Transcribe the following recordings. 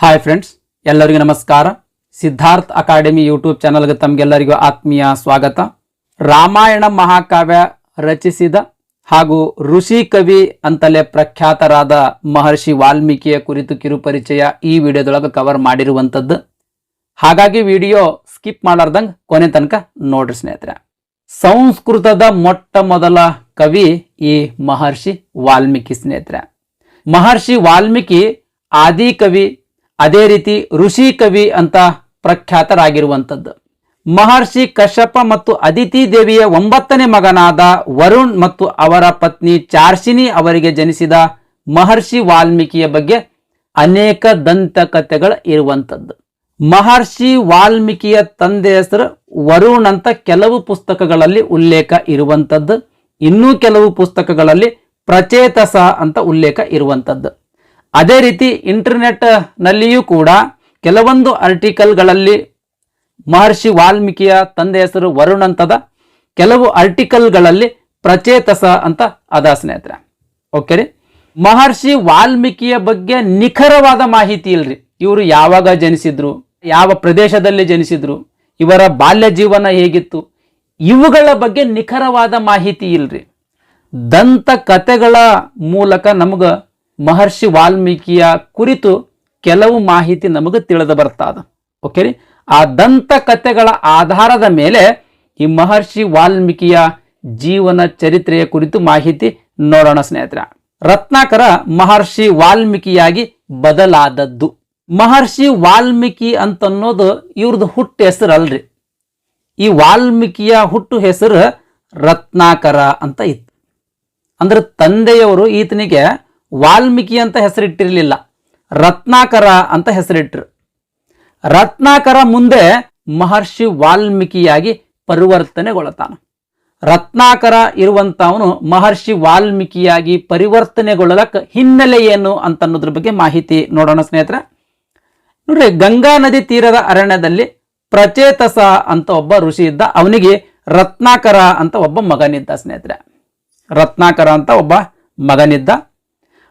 Hi friends ಎಲ್ಲರಿಗೂ ನಮಸ್ಕಾರ. Siddharth academy YouTube ಚಾನಲ್ಗೆ ತಮಗೆಲ್ಲರಿಗೂ ಆತ್ಮೀಯ ಸ್ವಾಗತ. ರಾಮಾಯಣ ಮಹಾಕಾವ್ಯ ರಚಿಸಿದ ಹಾಗೂ ಋಷಿ ಕವಿ ಅಂತಲೇ ಪ್ರಖ್ಯಾತರಾದ ಮಹರ್ಷಿ ವಾಲ್ಮೀಕಿಯ ಕುರಿತು ಕಿರುಪರಿಚಯ ಈ ವಿಡಿಯೋದೊಳಗೆ ಕವರ್ ಮಾಡಿರುವಂಥದ್ದು ಹಾಗಾಗಿ ವಿಡಿಯೋ ಸ್ಕಿಪ್ ಮಾಡಾರ್ದಂಗೆ ಕೊನೆ ತನಕ ನೋಡ್ರಿ ಸ್ನೇಹಿತರೆ. ಸಂಸ್ಕೃತದ ಮೊಟ್ಟ ಮೊದಲ ಕವಿ ಈ ಮಹರ್ಷಿ ವಾಲ್ಮೀಕಿ ಸ್ನೇಹಿತರೆ. ಮಹರ್ಷಿ ವಾಲ್ಮೀಕಿ ಆದಿ ಕವಿ ಅದೇ ರೀತಿ ಋಷಿ ಕವಿ ಅಂತ ಪ್ರಖ್ಯಾತರಾಗಿರುವಂಥದ್ದು. ಮಹರ್ಷಿ ಕಶ್ಯಪ ಮತ್ತು ಅದಿತಿ ದೇವಿಯ ಒಂಬತ್ತನೇ ಮಗನಾದ ವರುಣ್ ಮತ್ತು ಅವರ ಪತ್ನಿ ಚಾರ್ಷಿನಿ ಅವರಿಗೆ ಜನಿಸಿದ ಮಹರ್ಷಿ ವಾಲ್ಮೀಕಿಯ ಬಗ್ಗೆ ಅನೇಕ ದಂತಕಥೆಗಳು ಇರುವಂಥದ್ದು. ಮಹರ್ಷಿ ವಾಲ್ಮೀಕಿಯ ತಂದೆ ಹೆಸರು ವರುಣ್ ಅಂತ ಕೆಲವು ಪುಸ್ತಕಗಳಲ್ಲಿ ಉಲ್ಲೇಖ ಇರುವಂಥದ್ದು. ಇನ್ನೂ ಕೆಲವು ಪುಸ್ತಕಗಳಲ್ಲಿ ಪ್ರಚೇತಸ ಅಂತ ಉಲ್ಲೇಖ ಇರುವಂಥದ್ದು. ಅದೇ ರೀತಿ ಇಂಟರ್ನೆಟ್ ನಲ್ಲಿಯೂ ಕೂಡ ಕೆಲವೊಂದು ಆರ್ಟಿಕಲ್ಗಳಲ್ಲಿ ಮಹರ್ಷಿ ವಾಲ್ಮೀಕಿಯ ತಂದೆ ಹೆಸರು ವರುಣ್ ಅಂತದ. ಕೆಲವು ಆರ್ಟಿಕಲ್ಗಳಲ್ಲಿ ಪ್ರಚೇತಸ ಅಂತ ಅದ ಸ್ನೇಹಿತರೆ. ಓಕೆ ರೀ? ಮಹರ್ಷಿ ವಾಲ್ಮೀಕಿಯ ಬಗ್ಗೆ ನಿಖರವಾದ ಮಾಹಿತಿ ಇಲ್ರಿ. ಇವರು ಯಾವಾಗ ಜನಿಸಿದ್ರು, ಯಾವ ಪ್ರದೇಶದಲ್ಲಿ ಜನಿಸಿದ್ರು, ಇವರ ಬಾಲ್ಯ ಜೀವನ ಹೇಗಿತ್ತು, ಇವುಗಳ ಬಗ್ಗೆ ನಿಖರವಾದ ಮಾಹಿತಿ ಇಲ್ರಿ. ದಂತ ಕಥೆಗಳ ಮೂಲಕ ನಮಗ ಮಹರ್ಷಿ ವಾಲ್ಮೀಕಿಯ ಕುರಿತು ಕೆಲವು ಮಾಹಿತಿ ನಮಗೆ ತಿಳಿದು ಬರ್ತದ ಓಕೆ ರೀ? ಆ ದಂತ ಕಥೆಗಳ ಆಧಾರದ ಮೇಲೆ ಈ ಮಹರ್ಷಿ ವಾಲ್ಮೀಕಿಯ ಜೀವನ ಚರಿತ್ರೆಯ ಕುರಿತು ಮಾಹಿತಿ ನೋಡೋಣ ಸ್ನೇಹಿತರ. ರತ್ನಾಕರ ಮಹರ್ಷಿ ವಾಲ್ಮೀಕಿಯಾಗಿ ಬದಲಾದದ್ದು. ಮಹರ್ಷಿ ವಾಲ್ಮೀಕಿ ಅಂತನ್ನೋದು ಇವ್ರದ್ದು ಹುಟ್ಟು ಹೆಸರು ಅಲ್ರಿ. ಈ ವಾಲ್ಮೀಕಿಯ ಹುಟ್ಟು ಹೆಸರು ರತ್ನಾಕರ ಅಂತ ಇತ್ತು. ಅಂದ್ರೆ ತಂದೆಯವರು ಈತನಿಗೆ ವಾಲ್ಮೀಕಿ ಅಂತ ಹೆಸರಿಟ್ಟಿರಲಿಲ್ಲ, ರತ್ನಾಕರ ಅಂತ ಹೆಸರಿಟ್ಟರು ರತ್ನಾಕರ ಮುಂದೆ ಮಹರ್ಷಿ ವಾಲ್ಮೀಕಿಯಾಗಿ ಪರಿವರ್ತನೆಗೊಳ್ತಾನ ರತ್ನಾಕರ ಇರುವಂತವನು ಮಹರ್ಷಿ ವಾಲ್ಮೀಕಿಯಾಗಿ ಪರಿವರ್ತನೆಗೊಳ್ಳಲಕ್ಕ ಹಿನ್ನೆಲೆ ಏನು ಅಂತ ಅನ್ನೋದ್ರ ಬಗ್ಗೆ ಮಾಹಿತಿ ನೋಡೋಣ ಸ್ನೇಹಿತರೆ. ನೋಡ್ರಿ, ಗಂಗಾ ನದಿ ತೀರದ ಅರಣ್ಯದಲ್ಲಿ ಪ್ರಚೇತಸ ಅಂತ ಒಬ್ಬ ಋಷಿ ಇದ್ದ, ಅವನಿಗೆ ರತ್ನಾಕರ ಅಂತ ಒಬ್ಬ ಮಗನಿದ್ದ ಸ್ನೇಹಿತರೆ. ರತ್ನಾಕರ ಅಂತ ಒಬ್ಬ ಮಗನಿದ್ದ.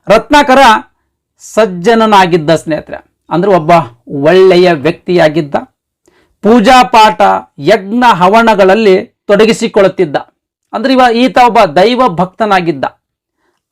ರತ್ನಾಕರ ಸಜ್ಜನನಾಗಿದ್ದ ಸ್ನೇಹಿತರೆ. ಅಂದ್ರೆ ಒಬ್ಬ ಒಳ್ಳೆಯ ವ್ಯಕ್ತಿಯಾಗಿದ್ದ, ಪೂಜಾ ಪಾಠ, ಯಜ್ಞ ಹವನಗಳಲ್ಲಿ ತೊಡಗಿಸಿಕೊಳ್ಳುತ್ತಿದ್ದ. ಅಂದ್ರೆ ಇವ ಈತ ಒಬ್ಬ ದೈವ ಭಕ್ತನಾಗಿದ್ದ.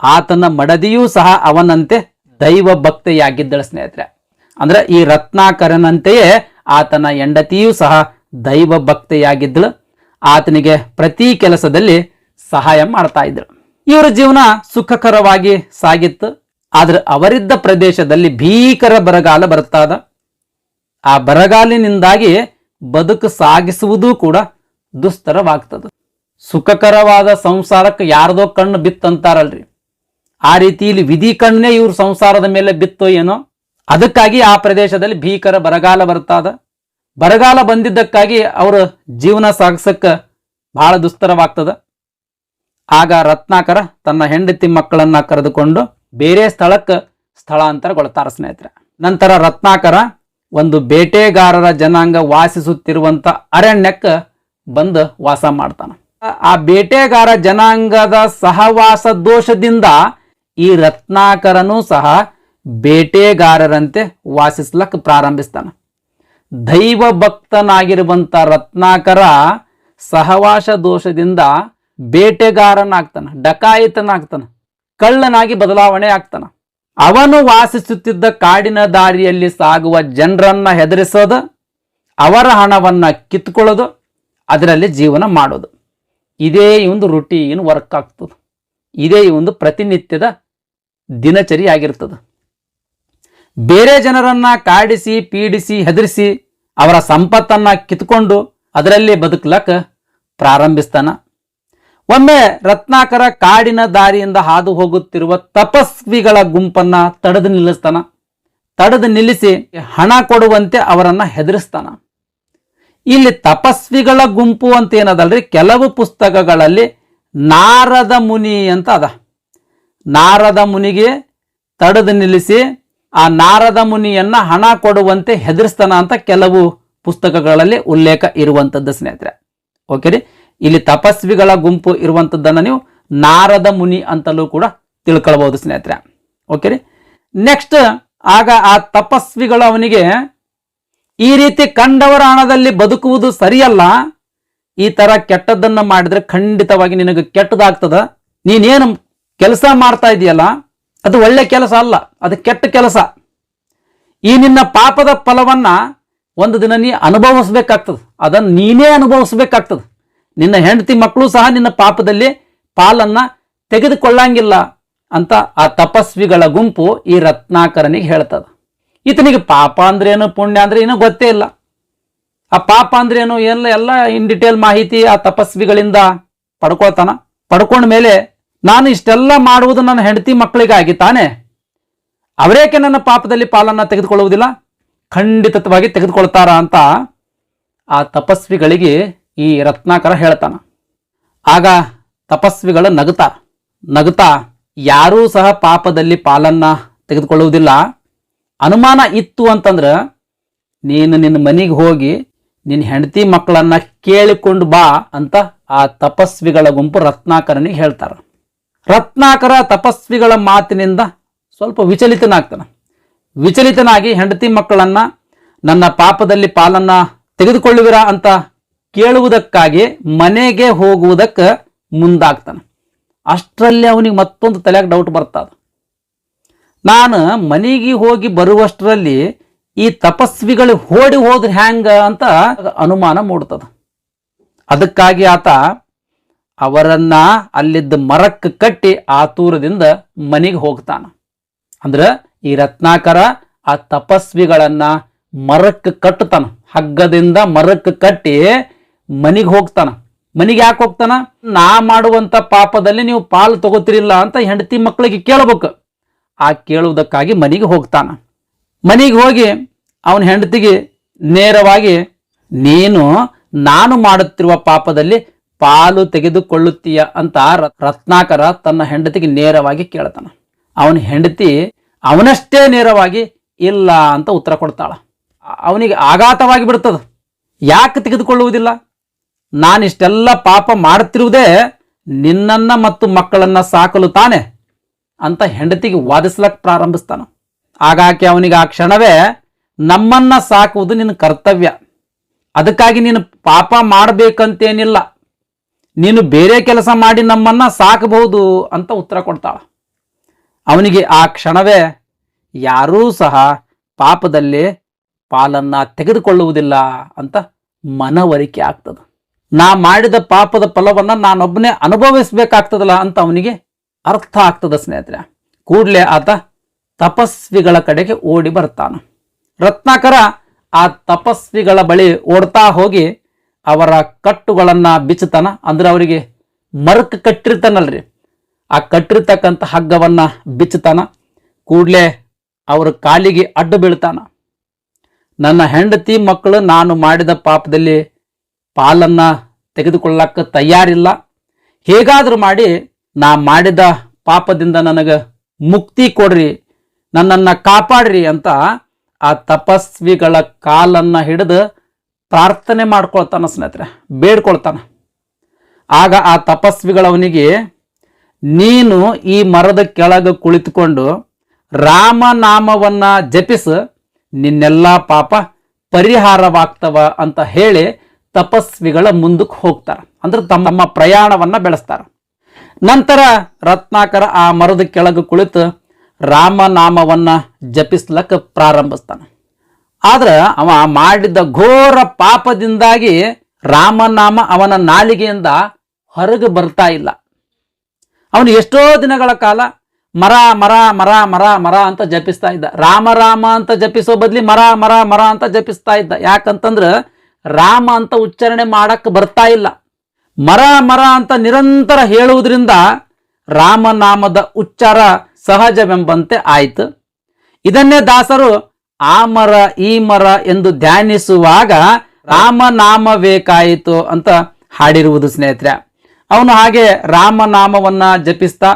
ಆತನ ಮಡದಿಯೂ ಸಹ ಅವನಂತೆ ದೈವ ಭಕ್ತೆಯಾಗಿದ್ದಳು ಸ್ನೇಹಿತರೆ. ಅಂದ್ರೆ ಈ ರತ್ನಾಕರನಂತೆಯೇ ಆತನ ಹೆಂಡತಿಯೂ ಸಹ ದೈವ ಭಕ್ತೆಯಾಗಿದ್ದಳು. ಆತನಿಗೆ ಪ್ರತಿ ಕೆಲಸದಲ್ಲಿ ಸಹಾಯ ಮಾಡ್ತಾ ಇದ್ರು ಇವರ ಜೀವನ ಸುಖಕರವಾಗಿ ಸಾಗಿತ್ತು. ಆದರೆ ಅವರಿದ್ದ ಪ್ರದೇಶದಲ್ಲಿ ಭೀಕರ ಬರಗಾಲ ಬರುತ್ತಾದ. ಆ ಬರಗಾಲಿನಿಂದಾಗಿ ಬದುಕು ಸಾಗಿಸುವುದೂ ಕೂಡ ದುಸ್ತರವಾಗ್ತದೆ. ಸುಖಕರವಾದ ಸಂಸಾರಕ್ಕೆ ಯಾರದೋ ಕಣ್ಣು ಬಿತ್ತಂತಾರಲ್ರಿ. ಆ ರೀತಿ ಇಲ್ಲಿ ವಿಧಿ ಕಣ್ಣೇ ಇವ್ರ ಸಂಸಾರದ ಮೇಲೆ ಬಿತ್ತೋ ಏನೋ. ಅದಕ್ಕಾಗಿ ಆ ಪ್ರದೇಶದಲ್ಲಿ ಭೀಕರ ಬರಗಾಲ ಬರ್ತಾದ ಬರಗಾಲ ಬಂದಿದ್ದಕ್ಕಾಗಿ ಅವರು ಜೀವನ ಸಾಗಿಸಕ್ಕ ಬಹಳ ದುಸ್ತರವಾಗ್ತದ. ಆಗ ರತ್ನಾಕರ ತನ್ನ ಹೆಂಡತಿ ಮಕ್ಕಳನ್ನ ಕರೆದುಕೊಂಡು ಬೇರೆ ಸ್ಥಳಕ್ಕೆ ಸ್ಥಳಾಂತರಗೊಳ್ತಾರ ಸ್ನೇಹಿತರೆ. ನಂತರ ರತ್ನಾಕರ ಒಂದು ಬೇಟೆಗಾರರ ಜನಾಂಗ ವಾಸಿಸುತ್ತಿರುವಂತ ಅರಣ್ಯಕ್ಕೆ ಬಂದು ವಾಸ ಮಾಡ್ತಾನ. ಆ ಬೇಟೆಗಾರ ಜನಾಂಗದ ಸಹವಾಸ ದೋಷದಿಂದ ಈ ರತ್ನಾಕರನು ಸಹ ಬೇಟೆಗಾರರಂತೆ ವಾಸಿಸ್ಲಕ್ ಪ್ರಾರಂಭಿಸ್ತಾನ. ದೈವ ಭಕ್ತನಾಗಿರುವಂತ ರತ್ನಾಕರ ಸಹವಾಸ ದೋಷದಿಂದ ಬೇಟೆಗಾರನಾಗ್ತಾನ, ಡಕಾಯಿತನಾಗ್ತಾನ, ಕಳ್ಳನಾಗಿ ಬದಲಾವಣೆ ಆಗ್ತಾನ. ಅವನು ವಾಸಿಸುತ್ತಿದ್ದ ಕಾಡಿನ ದಾರಿಯಲ್ಲಿ ಸಾಗುವ ಜನರನ್ನ ಹೆದರಿಸೋದು, ಅವರ ಹಣವನ್ನು ಕಿತ್ಕೊಳ್ಳೋದು ಅದರಲ್ಲಿ ಜೀವನ ಮಾಡೋದು. ಇದೇ ಒಂದು ರುಟೀನ್ ವರ್ಕ್ ಆಗ್ತದೆ. ಇದೇ ಒಂದು ಪ್ರತಿನಿತ್ಯದ ದಿನಚರಿ ಆಗಿರ್ತದೆ. ಬೇರೆ ಜನರನ್ನ ಕಾಡಿಸಿ, ಪೀಡಿಸಿ, ಹೆದರಿಸಿ ಅವರ ಸಂಪತ್ತನ್ನ ಕಿತ್ಕೊಂಡು ಅದರಲ್ಲಿ ಬದುಕಲಕ್ಕ ಪ್ರಾರಂಭಿಸ್ತಾನ. ಒಮ್ಮೆ ರತ್ನಾಕರ ಕಾಡಿನ ದಾರಿಯಿಂದ ಹಾದು ಹೋಗುತ್ತಿರುವ ತಪಸ್ವಿಗಳ ಗುಂಪನ್ನ ತಡೆದು ನಿಲ್ಲಿಸ್ತಾನ. ತಡೆದು ನಿಲ್ಲಿಸಿ ಹಣ ಕೊಡುವಂತೆ ಅವರನ್ನ ಹೆದರಿಸ್ತಾನ. ಇಲ್ಲಿ ತಪಸ್ವಿಗಳ ಗುಂಪು ಅಂತ ಏನದಲ್ರಿ? ಕೆಲವು ಪುಸ್ತಕಗಳಲ್ಲಿ ನಾರದ ಮುನಿ ಅಂತ ಅದ. ನಾರದ ಮುನಿಗೆ ತಡೆದು ನಿಲ್ಲಿಸಿ ಆ ನಾರದ ಮುನಿಯನ್ನ ಹಣ ಕೊಡುವಂತೆ ಹೆದರಿಸ್ತಾನ ಅಂತ ಕೆಲವು ಪುಸ್ತಕಗಳಲ್ಲಿ ಉಲ್ಲೇಖ ಇರುವಂತದ್ದು ಸ್ನೇಹಿತರೆ. ಓಕೆ ರೀ? ಇಲ್ಲಿ ತಪಸ್ವಿಗಳ ಗುಂಪು ಇರುವಂಥದ್ದನ್ನು ನೀವು ನಾರದ ಮುನಿ ಅಂತಲೂ ಕೂಡ ತಿಳ್ಕೊಳ್ಬಹುದು, ಸ್ನೇಹಿತರೆ. ಓಕೆ ರೀ? ನೆಕ್ಸ್ಟ್ ಆಗ ಆ ತಪಸ್ವಿಗಳು ಅವನಿಗೆ ಈ ರೀತಿ ಕಂಡವರ ಹಣದಲ್ಲಿ ಬದುಕುವುದು ಸರಿಯಲ್ಲ, ಈ ತರ ಕೆಟ್ಟದ್ದನ್ನು ಮಾಡಿದ್ರೆ ಖಂಡಿತವಾಗಿ ನಿನಗೆ ಕೆಟ್ಟದಾಗ್ತದ. ನೀನೇನು ಕೆಲಸ ಮಾಡ್ತಾ ಇದೆಯಲ್ಲ, ಅದು ಒಳ್ಳೆ ಕೆಲಸ ಅಲ್ಲ, ಅದು ಕೆಟ್ಟ ಕೆಲಸ. ಈ ನಿನ್ನ ಪಾಪದ ಫಲವನ್ನ ಒಂದು ದಿನ ನೀ ಅನುಭವಿಸ್ಬೇಕಾಗ್ತದೆ. ಅದನ್ನು ನೀನೇ ಅನುಭವಿಸ್ಬೇಕಾಗ್ತದೆ. ನಿನ್ನ ಹೆಂಡತಿ ಮಕ್ಕಳು ಸಹ ನಿನ್ನ ಪಾಪದಲ್ಲಿ ಪಾಲನ್ನ ತೆಗೆದುಕೊಳ್ಳಂಗಿಲ್ಲ ಅಂತ ಆ ತಪಸ್ವಿಗಳ ಗುಂಪು ಈ ರತ್ನಾಕರನಿಗೆ ಹೇಳ್ತದ. ಈತನಿಗೆ ಪಾಪ ಅಂದ್ರೆ ಏನು, ಪುಣ್ಯ ಅಂದ್ರೆ ಏನೋ ಗೊತ್ತೇ ಇಲ್ಲ. ಆ ಪಾಪ ಅಂದ್ರೆ ಏನು, ಎಲ್ಲ ಎಲ್ಲ ಇನ್ ಡಿಟೇಲ್ ಮಾಹಿತಿ ಆ ತಪಸ್ವಿಗಳಿಂದ ಪಡ್ಕೊಳ್ತಾನ. ಪಡ್ಕೊಂಡ ಮೇಲೆ ನಾನು ಇಷ್ಟೆಲ್ಲ ಮಾಡುವುದು ನನ್ನ ಹೆಂಡತಿ ಮಕ್ಕಳಿಗಾಗಿ ತಾನೇ. ಅವರೇಕೆ ನನ್ನ ಪಾಪದಲ್ಲಿ ಪಾಲನ್ನ ತೆಗೆದುಕೊಳ್ಳುವುದಿಲ್ಲ? ಖಂಡಿತವಾಗಿ ತೆಗೆದುಕೊಳ್ತಾರ ಅಂತ ಆ ತಪಸ್ವಿಗಳಿಗೆ ಈ ರತ್ನಾಕರ ಹೇಳ್ತಾನ. ಆಗ ತಪಸ್ವಿಗಳು ನಗುತ್ತಾ ನಗುತ್ತಾ ಯಾರೂ ಸಹ ಪಾಪದಲ್ಲಿ ಪಾಲನ್ನ ತೆಗೆದುಕೊಳ್ಳುವುದಿಲ್ಲ. ಅನುಮಾನ ಇತ್ತು ಅಂತಂದ್ರೆ, ನೀನು ನಿನ್ನ ಮನೆಗೆ ಹೋಗಿ ನಿನ್ನ ಹೆಂಡತಿ ಮಕ್ಕಳನ್ನ ಕೇಳಿಕೊಂಡು ಬಾ ಅಂತ ಆ ತಪಸ್ವಿಗಳ ಗುಂಪು ರತ್ನಾಕರನಿಗೆ ಹೇಳ್ತಾರೆ. ರತ್ನಾಕರ ತಪಸ್ವಿಗಳ ಮಾತಿನಿಂದ ಸ್ವಲ್ಪ ವಿಚಲಿತನಾಗ್ತಾನೆ. ವಿಚಲಿತನಾಗಿ ಹೆಂಡತಿ ಮಕ್ಕಳನ್ನ ನನ್ನ ಪಾಪದಲ್ಲಿ ಪಾಲನ್ನ ತೆಗೆದುಕೊಳ್ಳುವಿರಾ ಅಂತ ಕೇಳುವುದಕ್ಕಾಗಿ ಮನೆಗೆ ಹೋಗುವುದಕ್ಕೆ ಮುಂದಾಗ್ತಾನೆ. ಅಷ್ಟರಲ್ಲಿ ಅವನಿಗೆ ಮತ್ತೊಂದು ತಲೆಯಾಗ ಡೌಟ್ ಬರ್ತದ ನಾನು ಮನೆಗೆ ಹೋಗಿ ಬರುವಷ್ಟರಲ್ಲಿ ಈ ತಪಸ್ವಿಗಳು ಓಡಿ ಹೋದ್ರೆ ಹ್ಯಾಂಗ ಅಂತ ಅನುಮಾನ ಮೂಡ್ತದ. ಅದಕ್ಕಾಗಿ ಆತ ಅವರನ್ನ ಅಲ್ಲಿದ್ದ ಮರಕ್ಕೆ ಕಟ್ಟಿ ಆತೂರದಿಂದ ಮನೆಗೆ ಹೋಗ್ತಾನ. ಅಂದ್ರ ಈ ರತ್ನಾಕರ ಆ ತಪಸ್ವಿಗಳನ್ನ ಮರಕ್ಕೆ ಕಟ್ಟತಾನ. ಹಗ್ಗದಿಂದ ಮರಕ್ಕೆ ಕಟ್ಟಿ ಮನೆಗೆ ಹೋಗ್ತಾನ. ಮನೆಗೆ ಯಾಕೆ ಹೋಗ್ತಾನ? ನಾ ಮಾಡುವಂತ ಪಾಪದಲ್ಲಿ ನೀವು ಪಾಲು ತಗೋತಿರಿಲ್ಲ ಅಂತ ಹೆಂಡತಿ ಮಕ್ಕಳಿಗೆ ಕೇಳಬೇಕು. ಆ ಕೇಳುವುದಕ್ಕಾಗಿ ಮನೆಗೆ ಹೋಗ್ತಾನ. ಮನೆಗೆ ಹೋಗಿ ಅವನ ಹೆಂಡತಿಗೆ ನೇರವಾಗಿ, ನೀನು, ನಾನು ಮಾಡುತ್ತಿರುವ ಪಾಪದಲ್ಲಿ ಪಾಲು ತೆಗೆದುಕೊಳ್ಳುತ್ತೀಯ ಅಂತ ರತ್ನಾಕರ ತನ್ನ ಹೆಂಡತಿಗೆ ನೇರವಾಗಿ ಕೇಳ್ತಾನ. ಅವನ ಹೆಂಡತಿ ಅವನಷ್ಟೇ ನೇರವಾಗಿ, ಇಲ್ಲ ಅಂತ ಉತ್ತರ ಕೊಡ್ತಾಳ. ಅವನಿಗೆ ಆಘಾತವಾಗಿ ಬಿಡ್ತದ. ಯಾಕೆ ತೆಗೆದುಕೊಳ್ಳುವುದಿಲ್ಲ? ನಾನಿಷ್ಟೆಲ್ಲ ಪಾಪ ಮಾಡುತ್ತಿರುವುದೇ ನಿನ್ನನ್ನ ಮತ್ತು ಮಕ್ಕಳನ್ನ ಸಾಕಲು ತಾನೆ ಅಂತ ಹೆಂಡತಿಗೆ ವಾದಿಸ್ಲಕ್ ಪ್ರಾರಂಭಿಸ್ತಾನ. ಆಗಾಕೆ ಅವನಿಗೆ ಆ ಕ್ಷಣವೇ ನಮ್ಮನ್ನ ಸಾಕುವುದು ನಿನ್ನ ಕರ್ತವ್ಯ. ಅದಕ್ಕಾಗಿ ನೀನು ಪಾಪ ಮಾಡಬೇಕಂತೇನಿಲ್ಲ. ನೀನು ಬೇರೆ ಕೆಲಸ ಮಾಡಿ ನಮ್ಮನ್ನ ಸಾಕಬಹುದು ಅಂತ ಉತ್ತರ ಕೊಡ್ತಾಳ. ಅವನಿಗೆ ಆ ಕ್ಷಣವೇ ಯಾರೂ ಸಹ ಪಾಪದಲ್ಲಿ ಪಾಲನ್ನ ತೆಗೆದುಕೊಳ್ಳುವುದಿಲ್ಲ ಅಂತ ಮನವರಿಕೆ ಆಗ್ತದ. ನಾ ಮಾಡಿದ ಪಾಪದ ಫಲವನ್ನ ನಾನೊಬ್ಬನೇ ಅನುಭವಿಸ್ಬೇಕಾಗ್ತದಲ್ಲ ಅಂತ ಅವನಿಗೆ ಅರ್ಥ ಆಗ್ತದ ಸ್ನೇಹಿತರೆ. ಕೂಡಲೇ ಆತ ತಪಸ್ವಿಗಳ ಕಡೆಗೆ ಓಡಿ ಬರ್ತಾನ. ರತ್ನಾಕರ ಆ ತಪಸ್ವಿಗಳ ಬಳಿ ಓಡ್ತಾ ಹೋಗಿ ಅವರ ಕಟ್ಟುಗಳನ್ನು ಬಿಚ್ಚುತ್ತಾನ. ಅಂದ್ರೆ ಅವರಿಗೆ ಮರಕ್ ಕಟ್ಟಿರ್ತಾನಲ್ರಿ. ಆ ಕಟ್ಟಿರ್ತಕ್ಕಂಥ ಹಗ್ಗವನ್ನ ಬಿಚ್ಚುತ್ತಾನ. ಕೂಡಲೇ ಅವರ ಕಾಲಿಗೆ ಅಡ್ಡು ಬೀಳ್ತಾನ. ನನ್ನ ಹೆಂಡತಿ ಮಕ್ಕಳು ನಾನು ಮಾಡಿದ ಪಾಪದಲ್ಲಿ ಪಾಲನ್ನ ತೆಗೆದುಕೊಳ್ಳಕ್ಕೆ ತಯಾರಿಲ್ಲ. ಹೇಗಾದರೂ ಮಾಡಿ ನಾ ಮಾಡಿದ ಪಾಪದಿಂದ ನನಗೆ ಮುಕ್ತಿ ಕೊಡ್ರಿ, ನನ್ನನ್ನು ಕಾಪಾಡ್ರಿ ಅಂತ ಆ ತಪಸ್ವಿಗಳ ಕಾಲನ್ನು ಹಿಡಿದು ಪ್ರಾರ್ಥನೆ ಮಾಡ್ಕೊಳ್ತಾನ ಸ್ನೇಹಿತರೆ, ಬೇಡ್ಕೊಳ್ತಾನ. ಆಗ ಆ ತಪಸ್ವಿಗಳವನಿಗೆ, ನೀನು ಈ ಮರದ ಕೆಳಗೆ ಕುಳಿತುಕೊಂಡು ರಾಮನಾಮವನ್ನು ಜಪಿಸು, ನಿನ್ನೆಲ್ಲ ಪಾಪ ಪರಿಹಾರವಾಗ್ತವ ಅಂತ ಹೇಳಿ ತಪಸ್ವಿಗಳ ಮುಂದಕ್ಕೆ ಹೋಗ್ತಾರೆ. ಅಂದ್ರೆ ತಮ್ಮ ಪ್ರಯಾಣವನ್ನ ಬೆಳೆಸ್ತಾರ. ನಂತರ ರತ್ನಾಕರ ಆ ಮರದ ಕೆಳಗೆ ಕುಳಿತು ರಾಮನಾಮವನ್ನ ಜಪಿಸ್ಲಕ್ಕ ಪ್ರಾರಂಭಿಸ್ತಾನ. ಆದ್ರೆ ಅವ ಮಾಡಿದ ಘೋರ ಪಾಪದಿಂದಾಗಿ ರಾಮನಾಮ ಅವನ ನಾಲಿಗೆಯಿಂದ ಹೊರಗೆ ಬರ್ತಾ ಇಲ್ಲ. ಅವನು ಎಷ್ಟೋ ದಿನಗಳ ಕಾಲ ಮರ ಮರ ಮರ ಮರ ಮರ ಅಂತ ಜಪಿಸ್ತಾ ಇದ್ದ. ರಾಮ ರಾಮ ಅಂತ ಜಪಿಸೋ ಬದ್ಲಿ ಮರ ಮರ ಮರ ಅಂತ ಜಪಿಸ್ತಾ ಇದ್ದ. ಯಾಕಂತಂದ್ರ ರಾಮ ಅಂತ ಉಚ್ಚಾರಣೆ ಮಾಡಕ್ಕೆ ಬರ್ತಾ ಇಲ್ಲ. ಮರ ಮರ ಅಂತ ನಿರಂತರ ಹೇಳುವುದರಿಂದ ರಾಮನಾಮದ ಉಚ್ಚಾರ ಸಹಜವೆಂಬಂತೆ ಆಯಿತು. ಇದನ್ನೇ ದಾಸರು ಆ ಮರ, ಈ ಮರ ಎಂದು ಧ್ಯಾನಿಸುವಾಗ ರಾಮನಾಮ ಬೇಕಾಯಿತು ಅಂತ ಹಾಡಿರುವುದು ಸ್ನೇಹಿತರೆ. ಅವನು ಹಾಗೆ ರಾಮನಾಮವನ್ನ ಜಪಿಸ್ತಾ,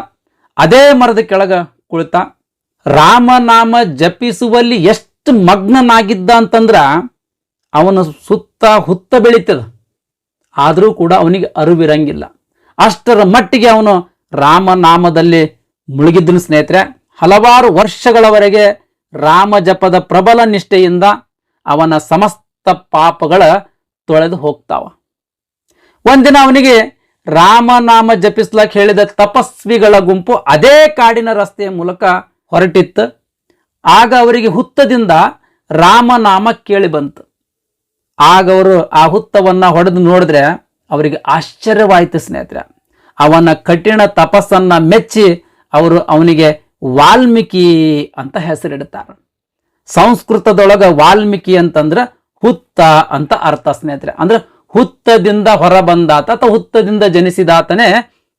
ಅದೇ ಮರದ ಕೆಳಗ ಕುಳಿತ, ರಾಮನಾಮ ಜಪಿಸುವಲ್ಲಿ ಎಷ್ಟು ಮಗ್ನನಾಗಿದ್ದ ಅಂತಂದ್ರ ಅವನು ಸುತ್ತ ಹುತ್ತ ಬೆಳೀತದ. ಆದರೂ ಕೂಡ ಅವನಿಗೆ ಅರಿವಿರಂಗಿಲ್ಲ. ಅಷ್ಟರ ಮಟ್ಟಿಗೆ ಅವನು ರಾಮನಾಮದಲ್ಲಿ ಮುಳುಗಿದ್ದನು ಸ್ನೇಹಿತರೆ. ಹಲವಾರು ವರ್ಷಗಳವರೆಗೆ ರಾಮ ಜಪದ ಪ್ರಬಲ ನಿಷ್ಠೆಯಿಂದ ಅವನ ಸಮಸ್ತ ಪಾಪಗಳ ತೊಳೆದು ಹೋಗ್ತಾವ. ಒಂದಿನ ಅವನಿಗೆ ರಾಮನಾಮ ಜಪಿಸ್ಲಕ್ಕೆ ಹೇಳಿದ ತಪಸ್ವಿಗಳ ಗುಂಪು ಅದೇ ಕಾಡಿನ ರಸ್ತೆಯ ಮೂಲಕ ಹೊರಟಿತ್ತು. ಆಗ ಅವರಿಗೆ ಹುತ್ತದಿಂದ ರಾಮನಾಮ ಕೇಳಿ ಬಂತು. ಆಗ ಅವರು ಆ ಹುತ್ತವನ್ನ ಹೊಡೆದು ನೋಡಿದ್ರೆ ಅವರಿಗೆ ಆಶ್ಚರ್ಯವಾಯಿತು ಸ್ನೇಹಿತರೆ. ಅವನ ಕಠಿಣ ತಪಸ್ಸನ್ನ ಮೆಚ್ಚಿ ಅವರು ಅವನಿಗೆ ವಾಲ್ಮೀಕಿ ಅಂತ ಹೆಸರಿಡುತ್ತಾರೆ ಸಂಸ್ಕೃತದೊಳಗ ವಾಲ್ಮೀಕಿ ಅಂತಂದ್ರೆ ಹುತ್ತ ಅಂತ ಅರ್ಥ ಸ್ನೇಹಿತರೆ. ಅಂದ್ರೆ ಹುತ್ತದಿಂದ ಹೊರಬಂದಾತ ಅಥವಾ ಹುತ್ತದಿಂದ ಜನಿಸಿದಾತನೇ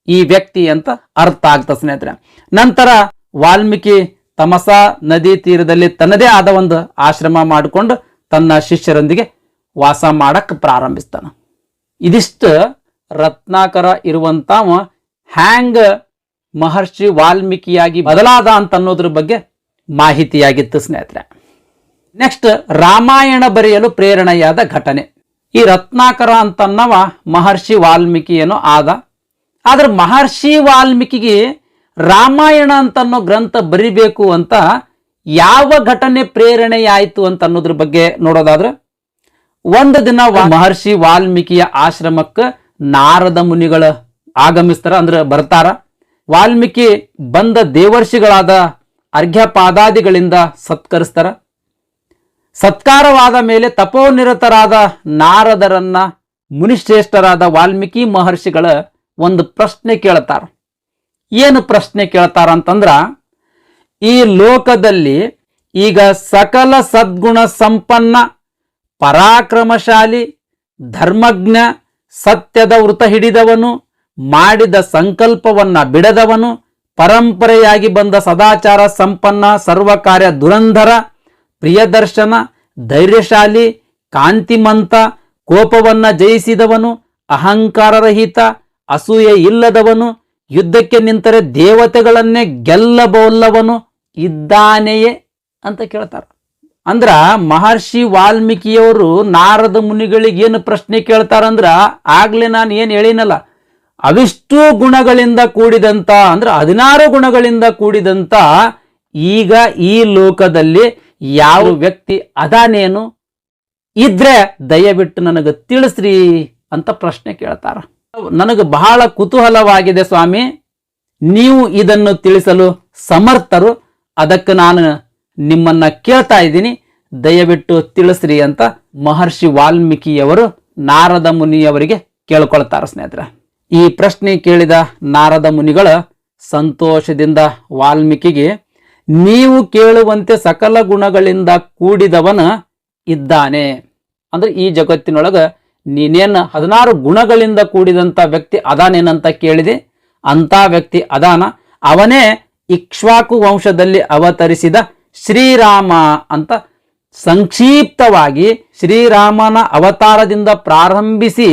ಈ ವ್ಯಕ್ತಿ ಅಂತ ಅರ್ಥ ಆಗ್ತ ಸ್ನೇಹಿತರೆ. ನಂತರ ವಾಲ್ಮೀಕಿ ತಮಸ ನದಿ ತೀರದಲ್ಲಿ ತನ್ನದೇ ಆದ ಒಂದು ಆಶ್ರಮ ಮಾಡಿಕೊಂಡು ತನ್ನ ಶಿಷ್ಯರೊಂದಿಗೆ ವಾಸ ಮಾಡಕ್ಕೆ ಪ್ರಾರಂಭಿಸ್ತಾನ. ಇದಿಷ್ಟು ರತ್ನಾಕರ ಇರುವಂತಾವ ಹ್ಯಾಂಗ್ ಮಹರ್ಷಿ ವಾಲ್ಮೀಕಿಯಾಗಿ ಬದಲಾದ ಅಂತ ಅನ್ನೋದ್ರ ಬಗ್ಗೆ ಮಾಹಿತಿಯಾಗಿತ್ತು ಸ್ನೇಹಿತರೆ. ನೆಕ್ಸ್ಟ್ ರಾಮಾಯಣ ಬರೆಯಲು ಪ್ರೇರಣೆಯಾದ ಘಟನೆ. ಈ ರತ್ನಾಕರ ಅಂತನ್ನವ ಮಹರ್ಷಿ ವಾಲ್ಮೀಕಿ ಏನೋ ಆದ. ಆದ್ರೆ ಮಹರ್ಷಿ ವಾಲ್ಮೀಕಿಗೆ ರಾಮಾಯಣ ಅಂತನ್ನೋ ಗ್ರಂಥ ಬರಿಬೇಕು ಅಂತ ಯಾವ ಘಟನೆ ಪ್ರೇರಣೆಯಾಯಿತು ಅಂತ ಅನ್ನೋದ್ರ ಬಗ್ಗೆ ನೋಡೋದಾದ್ರೆ ಒಂದು ದಿನ ಮಹರ್ಷಿ ವಾಲ್ಮೀಕಿಯ ಆಶ್ರಮಕ್ಕೆ ನಾರದ ಮುನಿಗಳ ಆಗಮಿಸ್ತಾರ, ಅಂದ್ರೆ ಬರ್ತಾರ. ವಾಲ್ಮೀಕಿ ಬಂದ ದೇವರ್ಷಿಗಳಾದ ಅರ್ಘ್ಯಪಾದಾದಿಗಳಿಂದ ಸತ್ಕರಿಸ್ತಾರ. ಸತ್ಕಾರವಾದ ಮೇಲೆ ತಪೋನಿರತರಾದ ನಾರದರನ್ನ ಮುನಿಶ್ರೇಷ್ಠರಾದ ವಾಲ್ಮೀಕಿ ಮಹರ್ಷಿಗಳ ಒಂದು ಪ್ರಶ್ನೆ ಕೇಳ್ತಾರ. ಏನು ಪ್ರಶ್ನೆ ಕೇಳ್ತಾರ ಅಂತಂದ್ರ, ಈ ಲೋಕದಲ್ಲಿ ಈಗ ಸಕಲ ಸದ್ಗುಣ ಸಂಪನ್ನ ಪರಾಕ್ರಮಶಾಲಿ, ಧರ್ಮಜ್ಞ, ಸತ್ಯದ ವೃತ ಹಿಡಿದವನು, ಮಾಡಿದ ಸಂಕಲ್ಪವನ್ನ ಬಿಡದವನು, ಪರಂಪರೆಯಾಗಿ ಬಂದ ಸದಾಚಾರ ಸಂಪನ್ನ, ಸರ್ವಕಾರ್ಯ ದುರಂಧರ, ಪ್ರಿಯದರ್ಶನ, ಧೈರ್ಯಶಾಲಿ, ಕಾಂತಿಮಂತ, ಕೋಪವನ್ನ ಜಯಿಸಿದವನು, ಅಹಂಕಾರರಹಿತ, ಅಸೂಯೆ ಇಲ್ಲದವನು, ಯುದ್ಧಕ್ಕೆ ನಿಂತರೆ ದೇವತೆಗಳನ್ನೇ ಗೆಲ್ಲಬಲ್ಲವನು ಇದ್ದಾನೆಯೇ ಅಂತ ಕೇಳ್ತಾರ. ಅಂದ್ರ ಮಹರ್ಷಿ ವಾಲ್ಮೀಕಿಯವರು ನಾರದ ಮುನಿಗಳಿಗೆ ಏನು ಪ್ರಶ್ನೆ ಕೇಳ್ತಾರಂದ್ರ, ಆಗ್ಲೇ ನಾನು ಏನು ಹೇಳಿನಲ್ಲ, ಅವಿಷ್ಟು ಗುಣಗಳಿಂದ ಕೂಡಿದಂತ, ಅಂದ್ರ ಹದಿನಾರು ಗುಣಗಳಿಂದ ಕೂಡಿದಂತ, ಈಗ ಈ ಲೋಕದಲ್ಲಿ ಯಾವ ವ್ಯಕ್ತಿ ಅದಾನೇನು, ಇದ್ರೆ ದಯವಿಟ್ಟು ನನಗೆ ತಿಳಿಸ್ರಿ ಅಂತ ಪ್ರಶ್ನೆ ಕೇಳ್ತಾರ. ನನಗೆ ಬಹಳ ಕುತೂಹಲವಾಗಿದೆ ಸ್ವಾಮಿ, ನೀವು ಇದನ್ನು ತಿಳಿಸಲು ಸಮರ್ಥರು, ಅದಕ್ಕೆ ನಾನು ನಿಮ್ಮನ್ನ ಕೇಳ್ತಾ ಇದ್ದೀನಿ. ದಯವಿಟ್ಟು ತಿಳಿಸ್ರಿ ಅಂತ ಮಹರ್ಷಿ ವಾಲ್ಮೀಕಿಯವರು ನಾರದ ಮುನಿಯವರಿಗೆ ಕೇಳ್ಕೊಳ್ತಾರೆ ಸ್ನೇಹಿತರೆ. ಈ ಪ್ರಶ್ನೆ ಕೇಳಿದ ನಾರದ ಮುನಿಗಳು ಸಂತೋಷದಿಂದ ವಾಲ್ಮೀಕಿಗೆ, ನೀವು ಕೇಳುವಂತೆ ಸಕಲ ಗುಣಗಳಿಂದ ಕೂಡಿದವನ ಇದ್ದಾನೆ. ಅಂದ್ರೆ ಈ ಜಗತ್ತಿನೊಳಗೆ ನೀನೇನು ಹದಿನಾರು ಗುಣಗಳಿಂದ ಕೂಡಿದಂತ ವ್ಯಕ್ತಿ ಅದಾನೇನಂತ ಕೇಳಿದೆ. ಅಂತ ವ್ಯಕ್ತಿ ಅದಾನ. ಅವನೇ ಇಕ್ಷ್ವಾಕು ವಂಶದಲ್ಲಿ ಅವತರಿಸಿದ ಶ್ರೀರಾಮ ಅಂತ ಸಂಕ್ಷಿಪ್ತವಾಗಿ ಶ್ರೀರಾಮನ ಅವತಾರದಿಂದ ಪ್ರಾರಂಭಿಸಿ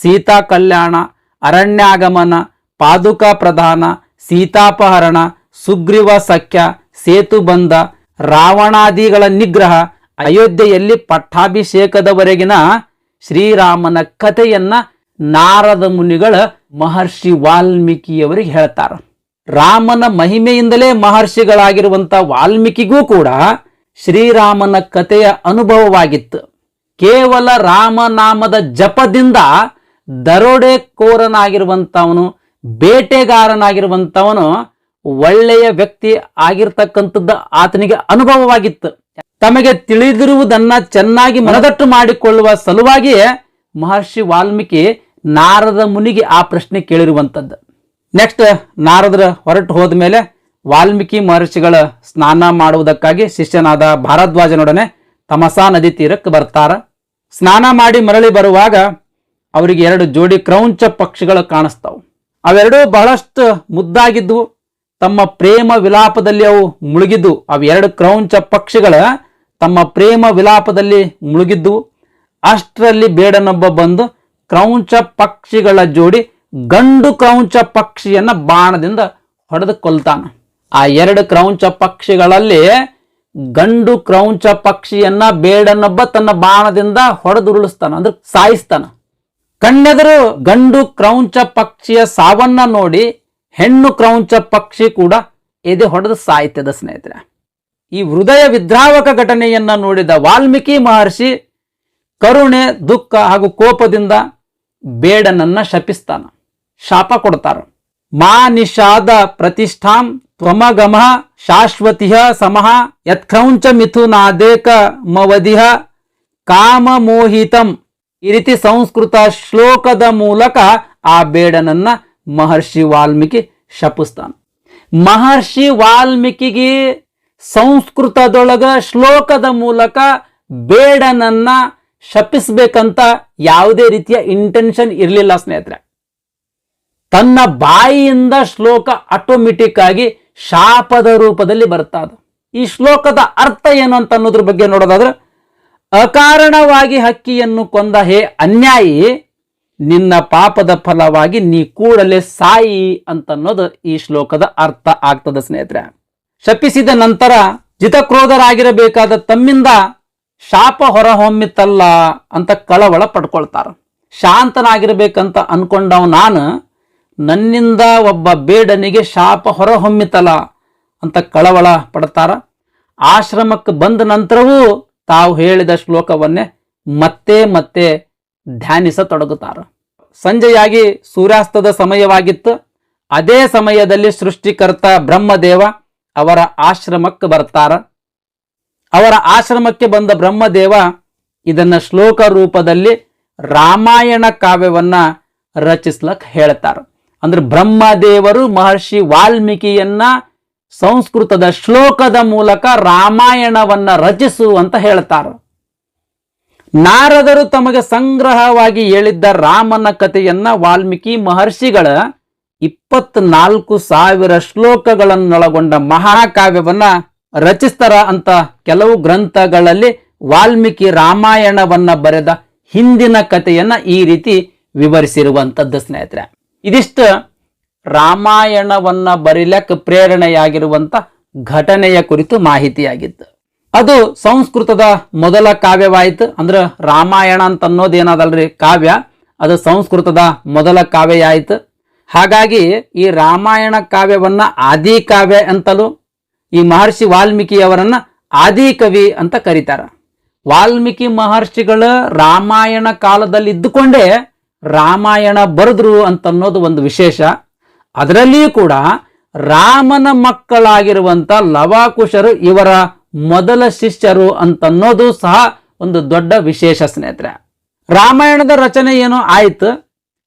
ಸೀತಾ ಕಲ್ಯಾಣ, ಅರಣ್ಯಾಗಮನ, ಪಾದುಕ ಪ್ರಧಾನ, ಸೀತಾಪಹರಣ, ಸುಗ್ರೀವ ಸಖ್ಯ, ಸೇತುಬಂಧ, ರಾವಣಾದಿಗಳ ನಿಗ್ರಹ, ಅಯೋಧ್ಯೆಯಲ್ಲಿ ಪಟ್ಟಾಭಿಷೇಕದವರೆಗಿನ ಶ್ರೀರಾಮನ ಕಥೆಯನ್ನ ನಾರದ ಮುನಿಗಳ ಮಹರ್ಷಿ ವಾಲ್ಮೀಕಿಯವರಿಗೆ ಹೇಳ್ತಾರ. ರಾಮನ ಮಹಿಮೆಯಿಂದಲೇ ಮಹರ್ಷಿಗಳಾಗಿರುವಂಥ ವಾಲ್ಮೀಕಿಗೂ ಕೂಡ ಶ್ರೀರಾಮನ ಕಥೆಯ ಅನುಭವವಾಗಿತ್ತು. ಕೇವಲ ರಾಮನಾಮದ ಜಪದಿಂದ ದರೋಡೆಕೋರನಾಗಿರುವಂಥವನು ಬೇಟೆಗಾರನಾಗಿರುವಂತವನು ಒಳ್ಳೆಯ ವ್ಯಕ್ತಿ ಆಗಿರ್ತಕ್ಕಂಥದ್ದು ಆತನಿಗೆ ಅನುಭವವಾಗಿತ್ತು. ತಮಗೆ ತಿಳಿದಿರುವುದನ್ನು ಚೆನ್ನಾಗಿ ಮನದಟ್ಟು ಮಾಡಿಕೊಳ್ಳುವ ಸಲುವಾಗಿಯೇ ಮಹರ್ಷಿ ವಾಲ್ಮೀಕಿ ನಾರದ ಮುನಿಗೆ ಆ ಪ್ರಶ್ನೆ ಕೇಳಿರುವಂಥದ್ದು ನೆಕ್ಸ್ಟ್ ನಾರದ್ರ ಹೊರಟು ಹೋದ ಮೇಲೆ ವಾಲ್ಮೀಕಿ ಮಹರ್ಷಿಗಳ ಸ್ನಾನ ಮಾಡುವುದಕ್ಕಾಗಿ ಶಿಷ್ಯನಾದ ಭಾರದ್ವಾಜನೊಡನೆ ತಮಸಾ ನದಿ ತೀರಕ್ಕೆ ಬರ್ತಾರ. ಸ್ನಾನ ಮಾಡಿ ಮರಳಿ ಬರುವಾಗ ಅವರಿಗೆ ಎರಡು ಜೋಡಿ ಕ್ರೌಂಚ ಪಕ್ಷಿಗಳು ಕಾಣಿಸ್ತಾವು. ಅವೆರಡೂ ಬಹಳಷ್ಟು ಮುದ್ದಾಗಿದ್ವು. ತಮ್ಮ ಪ್ರೇಮ ವಿಲಾಪದಲ್ಲಿ ಅವು ಮುಳುಗಿದ್ದು ಅವೆರಡು ಕ್ರೌಂಚ ಪಕ್ಷಿಗಳ ತಮ್ಮ ಪ್ರೇಮ ವಿಲಾಪದಲ್ಲಿ ಮುಳುಗಿದ್ದು ಅಷ್ಟರಲ್ಲಿ ಬೇಡನೊಬ್ಬ ಬಂದು ಕ್ರೌಂಚ ಪಕ್ಷಿಗಳ ಜೋಡಿ ಗಂಡು ಕ್ರೌಂಚ ಪಕ್ಷಿಯನ್ನ ಬಾಣದಿಂದ ಹೊಡೆದು ಕೊಲ್ತಾನ. ಆ ಎರಡು ಕ್ರೌಂಚ ಪಕ್ಷಿಗಳಲ್ಲಿ ಗಂಡು ಕ್ರೌಂಚ ಪಕ್ಷಿಯನ್ನ ಬೇಡನೊಬ್ಬ ತನ್ನ ಬಾಣದಿಂದ ಹೊಡೆದುರುಳಿಸ್ತಾನ, ಅಂದ್ರೆ ಸಾಯಿಸ್ತಾನ. ಕಣ್ಣೆದರು ಗಂಡು ಕ್ರೌಂಚ ಪಕ್ಷಿಯ ಸಾವನ್ನ ನೋಡಿ ಹೆಣ್ಣು ಕ್ರೌಂಚ ಪಕ್ಷಿ ಕೂಡ ಎದೆ ಹೊಡೆದು ಸಾಯ್ತದ ಸ್ನೇಹಿತರೆ. ಈ ಹೃದಯ ವಿದ್ರಾವಕ ಘಟನೆಯನ್ನ ನೋಡಿದ ವಾಲ್ಮೀಕಿ ಮಹರ್ಷಿ ಕರುಣೆ, ದುಃಖ ಹಾಗೂ ಕೋಪದಿಂದ ಬೇಡನನ್ನ ಶಪಿಸ್ತಾನ. ಶಾಪ ಕೊಡ್ತಾರೆ. ಮಾ ನಿಷಾದ ಪ್ರತಿಷ್ಠಾಂ ತ್ವಮಗಮ ಶಾಶ್ವತಿಹ ಸಮಃ ಯತ್ಕ್ರೌಂಚ ಮಿಥುನಾದೇಕ ಮವದಿಹ ಕಾಮ ಮೋಹಿತಂ. ಈ ರೀತಿ ಸಂಸ್ಕೃತ ಶ್ಲೋಕದ ಮೂಲಕ ಆ ಬೇಡನನ್ನ ಮಹರ್ಷಿ ವಾಲ್ಮೀಕಿ ಶಪಿಸ್ತಾನ. ಮಹರ್ಷಿ ವಾಲ್ಮೀಕಿಗೆ ಸಂಸ್ಕೃತದೊಳಗ ಶ್ಲೋಕದ ಮೂಲಕ ಬೇಡನನ್ನ ಶಪಿಸ್ಬೇಕಂತ ಯಾವುದೇ ರೀತಿಯ ಇಂಟೆನ್ಷನ್ ಇರಲಿಲ್ಲ ಸ್ನೇಹಿತರೆ. ತನ್ನ ಬಾಯಿಯಿಂದ ಶ್ಲೋಕ ಆಟೋಮೆಟಿಕ್ ಆಗಿ ಶಾಪದ ರೂಪದಲ್ಲಿ ಬರ್ತಾ ಅದು. ಈ ಶ್ಲೋಕದ ಅರ್ಥ ಏನು ಅಂತ ಅನ್ನೋದ್ರ ಬಗ್ಗೆ ನೋಡೋದಾದ್ರೆ, ಅಕಾರಣವಾಗಿ ಹಕ್ಕಿಯನ್ನು ಕೊಂದ ಹೇ ಅನ್ಯಾಯಿ, ನಿನ್ನ ಪಾಪದ ಫಲವಾಗಿ ನೀ ಕೂಡಲೇ ಸಾಯಿ ಅಂತನ್ನೋದು ಈ ಶ್ಲೋಕದ ಅರ್ಥ ಆಗ್ತದ ಸ್ನೇಹಿತರೆ. ಶಪಿಸಿದ ನಂತರ ಜಿತಕ್ರೋಧರಾಗಿರಬೇಕಾದ ತಮ್ಮಿಂದ ಶಾಪ ಹೊರಹೊಮ್ಮಿತಲ್ಲ ಅಂತ ಕಳವಳ ಪಡ್ಕೊಳ್ತಾರ. ಶಾಂತನಾಗಿರ್ಬೇಕಂತ ಅನ್ಕೊಂಡವ್ ನಾನು ನನ್ನಿಂದ ಒಬ್ಬ ಬೇಡನಿಗೆ ಶಾಪ ಹೊರಹೊಮ್ಮಿತಲ ಅಂತ ಕಳವಳ ಪಡ್ತಾರ. ಆಶ್ರಮಕ್ಕೆ ಬಂದ ನಂತರವೂ ತಾವು ಹೇಳಿದ ಶ್ಲೋಕವನ್ನೇ ಮತ್ತೆ ಮತ್ತೆ ಧ್ಯಾನಿಸತೊಡಗುತ್ತಾರ. ಸಂಜೆಯಾಗಿ ಸೂರ್ಯಾಸ್ತದ ಸಮಯವಾಗಿತ್ತು. ಅದೇ ಸಮಯದಲ್ಲಿ ಸೃಷ್ಟಿಕರ್ತ ಬ್ರಹ್ಮದೇವ ಅವರ ಆಶ್ರಮಕ್ಕೆ ಬರ್ತಾರ. ಅವರ ಆಶ್ರಮಕ್ಕೆ ಬಂದ ಬ್ರಹ್ಮದೇವ ಇದನ್ನ ಶ್ಲೋಕ ರೂಪದಲ್ಲಿ ರಾಮಾಯಣ ಕಾವ್ಯವನ್ನ ರಚಿಸ್ಲಕ್ ಹೇಳ್ತಾರ. ಅಂದ್ರೆ ಬ್ರಹ್ಮದೇವರು ಮಹರ್ಷಿ ವಾಲ್ಮೀಕಿಯನ್ನ ಸಂಸ್ಕೃತದ ಶ್ಲೋಕದ ಮೂಲಕ ರಾಮಾಯಣವನ್ನ ರಚಿಸು ಅಂತ ಹೇಳ್ತಾರ. ನಾರದರು ತಮಗೆ ಸಂಗ್ರಹವಾಗಿ ಹೇಳಿದ್ದ ರಾಮನ ಕಥೆಯನ್ನ ವಾಲ್ಮೀಕಿ ಮಹರ್ಷಿಗಳ ಇಪ್ಪತ್ನಾಲ್ಕು ಸಾವಿರ ಶ್ಲೋಕಗಳನ್ನೊಳಗೊಂಡ ಮಹಾಕಾವ್ಯವನ್ನ ರಚಿಸ್ತಾರ ಅಂತ ಕೆಲವು ಗ್ರಂಥಗಳಲ್ಲಿ ವಾಲ್ಮೀಕಿ ರಾಮಾಯಣವನ್ನ ಬರೆದ ಹಿಂದಿನ ಕಥೆಯನ್ನ ಈ ರೀತಿ ವಿವರಿಸಿರುವಂತದ್ದು ಸ್ನೇಹಿತರೆ. ಇದಿಷ್ಟು ರಾಮಾಯಣವನ್ನ ಬರೀಲಕ್ಕೆ ಪ್ರೇರಣೆಯಾಗಿರುವಂಥ ಘಟನೆಯ ಕುರಿತು ಮಾಹಿತಿಯಾಗಿತ್ತು. ಅದು ಸಂಸ್ಕೃತದ ಮೊದಲ ಕಾವ್ಯವಾಯಿತು. ಅಂದ್ರೆ ರಾಮಾಯಣ ಅಂತ ಅನ್ನೋದೇನದಲ್ರಿ ಕಾವ್ಯ. ಅದು ಸಂಸ್ಕೃತದ ಮೊದಲ ಕಾವ್ಯ ಆಯಿತು ಹಾಗಾಗಿ ಈ ರಾಮಾಯಣ ಕಾವ್ಯವನ್ನ ಆದಿ ಕಾವ್ಯ ಅಂತಲೂ, ಈ ಮಹರ್ಷಿ ವಾಲ್ಮೀಕಿಯವರನ್ನ ಆದಿಕವಿ ಅಂತ ಕರೀತಾರ. ವಾಲ್ಮೀಕಿ ಮಹರ್ಷಿಗಳ ರಾಮಾಯಣ ಕಾಲದಲ್ಲಿ ಇದ್ದುಕೊಂಡೇ ರಾಮಾಯಣ ಬರೆದ್ರು ಅಂತನ್ನೋದು ಒಂದು ವಿಶೇಷ. ಅದರಲ್ಲಿಯೂ ಕೂಡ ರಾಮನ ಮಕ್ಕಳಾಗಿರುವಂಥ ಲವಾಕುಶರು ಇವರ ಮೊದಲ ಶಿಷ್ಯರು ಅಂತನ್ನೋದು ಸಹ ಒಂದು ದೊಡ್ಡ ವಿಶೇಷ ಸ್ನೇಹಿತರೆ. ರಾಮಾಯಣದ ರಚನೆ ಏನೋ ಆಯ್ತು,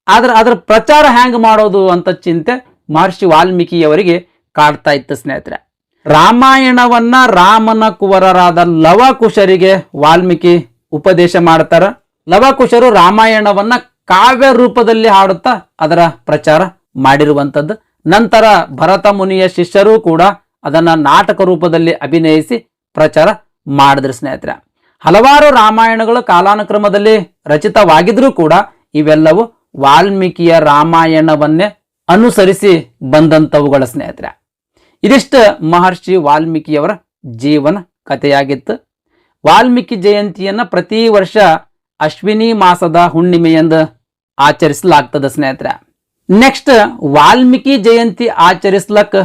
ಆದ್ರೆ ಅದರ ಪ್ರಚಾರ ಹ್ಯಾಂಗ್ ಮಾಡೋದು ಅಂತ ಚಿಂತೆ ಮಹರ್ಷಿ ವಾಲ್ಮೀಕಿಯವರಿಗೆ ಕಾಡ್ತಾ ಇತ್ತು ಸ್ನೇಹಿತರೆ. ರಾಮಾಯಣವನ್ನ ರಾಮನ ಕುವರರಾದ ಲವಕುಶರಿಗೆ ವಾಲ್ಮೀಕಿ ಉಪದೇಶ ಮಾಡ್ತಾರ. ಲವಕುಶರು ರಾಮಾಯಣವನ್ನ ಕಾವ್ಯ ರೂಪದಲ್ಲಿ ಹಾಡುತ್ತಾ ಅದರ ಪ್ರಚಾರ ಮಾಡಿರುವಂಥದ್ದು ನಂತರ ಭರತ ಮುನಿಯ ಶಿಷ್ಯರು ಕೂಡ ಅದನ್ನ ನಾಟಕ ರೂಪದಲ್ಲಿ ಅಭಿನಯಿಸಿ ಪ್ರಚಾರ ಮಾಡಿದ್ರು ಸ್ನೇಹಿತರೆ. ಹಲವಾರು ರಾಮಾಯಣಗಳು ಕಾಲಾನುಕ್ರಮದಲ್ಲಿ ರಚಿತವಾಗಿದ್ರೂ ಕೂಡ ಇವೆಲ್ಲವೂ ವಾಲ್ಮೀಕಿಯ ರಾಮಾಯಣವನ್ನೇ ಅನುಸರಿಸಿ ಬಂದಂಥವುಗಳ ಸ್ನೇಹಿತರೆ. ಇದಿಷ್ಟು ಮಹರ್ಷಿ ವಾಲ್ಮೀಕಿಯವರ ಜೀವನ ಕಥೆಯಾಗಿತ್ತು. ವಾಲ್ಮೀಕಿ ಜಯಂತಿಯನ್ನ ಪ್ರತಿ ವರ್ಷ ಅಶ್ವಿನಿ ಮಾಸದ ಹುಣ್ಣಿಮೆಯಂದು ಆಚರಿಸಲಾಗ್ತದೆ, ಸ್ನೇಹಿತರೆ. ನೆಕ್ಸ್ಟ್ ವಾಲ್ಮೀಕಿ ಜಯಂತಿ ಆಚರಿಸ್ಲಕ್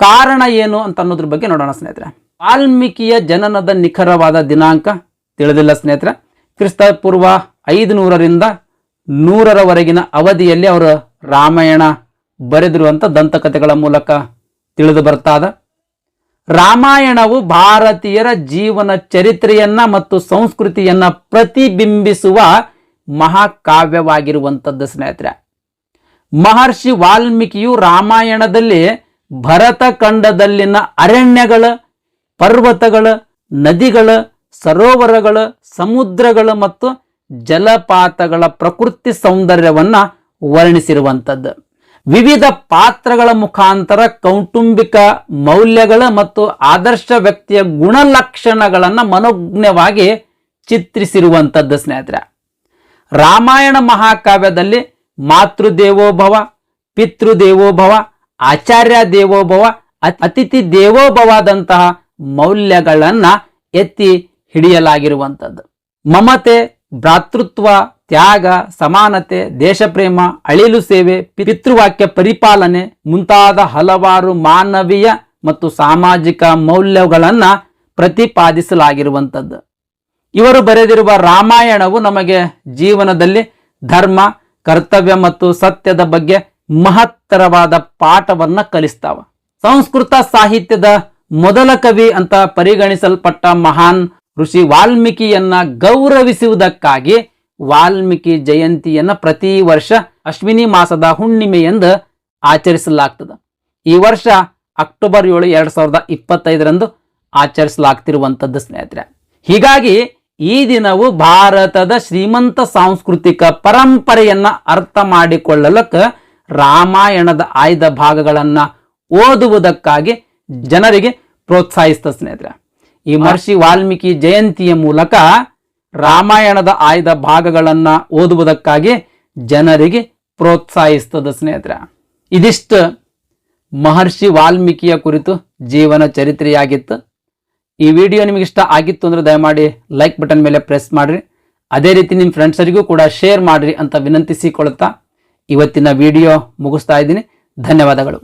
ಕಾರಣ ಏನು ಅಂತ ಅನ್ನೋದ್ರ ಬಗ್ಗೆ ನೋಡೋಣ, ಸ್ನೇಹಿತರೆ. ವಾಲ್ಮೀಕಿಯ ಜನನದ ನಿಖರವಾದ ದಿನಾಂಕ ತಿಳಿದಿಲ್ಲ, ಸ್ನೇಹಿತರೆ. ಕ್ರಿಸ್ತ ಪೂರ್ವ ಐದು ನೂರರಿಂದ ನೂರರವರೆಗಿನ ಅವಧಿಯಲ್ಲಿ ಅವರು ರಾಮಾಯಣ ಬರೆದಿರುವಂಥ ದಂತಕಥೆಗಳ ಮೂಲಕ ತಿಳಿದು ಬರ್ತಾದ. ರಾಮಾಯಣವು ಭಾರತೀಯರ ಜೀವನ ಚರಿತ್ರೆಯನ್ನ ಮತ್ತು ಸಂಸ್ಕೃತಿಯನ್ನ ಪ್ರತಿಬಿಂಬಿಸುವ ಮಹಾಕಾವ್ಯವಾಗಿರುವಂಥದ್ದು ಸ್ನೇಹಿತರೆ. ಮಹರ್ಷಿ ವಾಲ್ಮೀಕಿಯು ರಾಮಾಯಣದಲ್ಲಿ ಭರತಖಂಡದಲ್ಲಿನ ಅರಣ್ಯಗಳು, ಪರ್ವತಗಳ, ನದಿಗಳ, ಸರೋವರಗಳ, ಸಮುದ್ರಗಳ ಮತ್ತು ಜಲಪಾತಗಳ ಪ್ರಕೃತಿ ಸೌಂದರ್ಯವನ್ನು ವರ್ಣಿಸಿರುವಂಥದ್ದು. ವಿವಿಧ ಪಾತ್ರಗಳ ಮುಖಾಂತರ ಕೌಟುಂಬಿಕ ಮೌಲ್ಯಗಳ ಮತ್ತು ಆದರ್ಶ ವ್ಯಕ್ತಿಯ ಗುಣಲಕ್ಷಣಗಳನ್ನು ಮನೋಜ್ಞವಾಗಿ ಚಿತ್ರಿಸಿರುವಂಥದ್ದು ಸ್ನೇಹಿತರೆ. ರಾಮಾಯಣ ಮಹಾಕಾವ್ಯದಲ್ಲಿ ಮಾತೃದೇವೋಭವ, ಪಿತೃದೇವೋಭವ, ಆಚಾರ್ಯ ದೇವೋಭವ ಅತಿಥಿ ದೇವೋಭವಾದಂತಹ ಮೌಲ್ಯಗಳನ್ನ ಎತ್ತಿ ಹಿಡಿಯಲಾಗಿರುವಂಥದ್ದು. ಮಮತೆ, ಭ್ರಾತೃತ್ವ, ತ್ಯಾಗ, ಸಮಾನತೆ, ದೇಶಪ್ರೇಮ, ಅಳಿಲು ಸೇವೆ, ಪಿತೃವಾಕ್ಯ ಪರಿಪಾಲನೆ ಮುಂತಾದ ಹಲವಾರು ಮಾನವೀಯ ಮತ್ತು ಸಾಮಾಜಿಕ ಮೌಲ್ಯಗಳನ್ನು ಪ್ರತಿಪಾದಿಸಲಾಗಿರುವಂಥದ್ದು. ಇವರು ಬರೆದಿರುವ ರಾಮಾಯಣವು ನಮಗೆ ಜೀವನದಲ್ಲಿ ಧರ್ಮ, ಕರ್ತವ್ಯ ಮತ್ತು ಸತ್ಯದ ಬಗ್ಗೆ ಮಹತ್ತರವಾದ ಪಾಠವನ್ನ ಕಲಿಸ್ತಾವ. ಸಂಸ್ಕೃತ ಸಾಹಿತ್ಯದ ಮೊದಲ ಕವಿ ಅಂತ ಪರಿಗಣಿಸಲ್ಪಟ್ಟ ಮಹಾನ್ ಋಷಿ ವಾಲ್ಮೀಕಿಯನ್ನ ಗೌರವಿಸುವುದಕ್ಕಾಗಿ ವಾಲ್ಮೀಕಿ ಜಯಂತಿಯನ್ನ ಪ್ರತಿ ವರ್ಷ ಅಶ್ವಿನಿ ಮಾಸದ ಹುಣ್ಣಿಮೆಯೆಂದು ಆಚರಿಸಲಾಗ್ತದೆ. ಈ ವರ್ಷ ಅಕ್ಟೋಬರ್ ಏಳು, ಎರಡ್ ಸಾವಿರದ ಇಪ್ಪತ್ತೈದರಂದು ಆಚರಿಸಲಾಗ್ತಿರುವಂಥದ್ದು ಸ್ನೇಹಿತರೆ. ಹೀಗಾಗಿ ಈ ದಿನವು ಭಾರತದ ಶ್ರೀಮಂತ ಸಾಂಸ್ಕೃತಿಕ ಪರಂಪರೆಯನ್ನ ಅರ್ಥ ಮಾಡಿಕೊಳ್ಳಲಕ್ಕ ರಾಮಾಯಣದ ಆಯ್ದ ಭಾಗಗಳನ್ನ ಓದುವುದಕ್ಕಾಗಿ ಜನರಿಗೆ ಪ್ರೋತ್ಸಾಹಿಸ್ತ ಸ್ನೇಹಿತರೆ. ಈ ಮಹರ್ಷಿ ವಾಲ್ಮೀಕಿ ಜಯಂತಿಯ ಮೂಲಕ ರಾಮಾಯಣದ ಆಯ್ದ ಭಾಗಗಳನ್ನ ಓದುವುದಕ್ಕಾಗಿ ಜನರಿಗೆ ಪ್ರೋತ್ಸಾಹಿಸ್ತದ ಸ್ನೇಹಿತರೆ. ಇದಿಷ್ಟು ಮಹರ್ಷಿ ವಾಲ್ಮೀಕಿಯ ಕುರಿತು ಜೀವನ ಚರಿತ್ರೆಯಾಗಿತ್ತು. ಈ ವಿಡಿಯೋ ನಿಮಗೆ ಇಷ್ಟ ಆಗಿತ್ತು ಅಂದ್ರೆ ದಯಮಾಡಿ ಲೈಕ್ ಬಟನ್ ಮೇಲೆ ಪ್ರೆಸ್ ಮಾಡಿರಿ. ಅದೇ ರೀತಿ ನಿಮ್ಮ ಫ್ರೆಂಡ್ಸರಿಗೂ ಕೂಡ ಶೇರ್ ಮಾಡಿರಿ ಅಂತ ವಿನಂತಿಸಿಕೊಳ್ತಾ ಇವತ್ತಿನ ವಿಡಿಯೋ ಮುಗಿಸ್ತಾ ಇದ್ದೀನಿ. ಧನ್ಯವಾದಗಳು.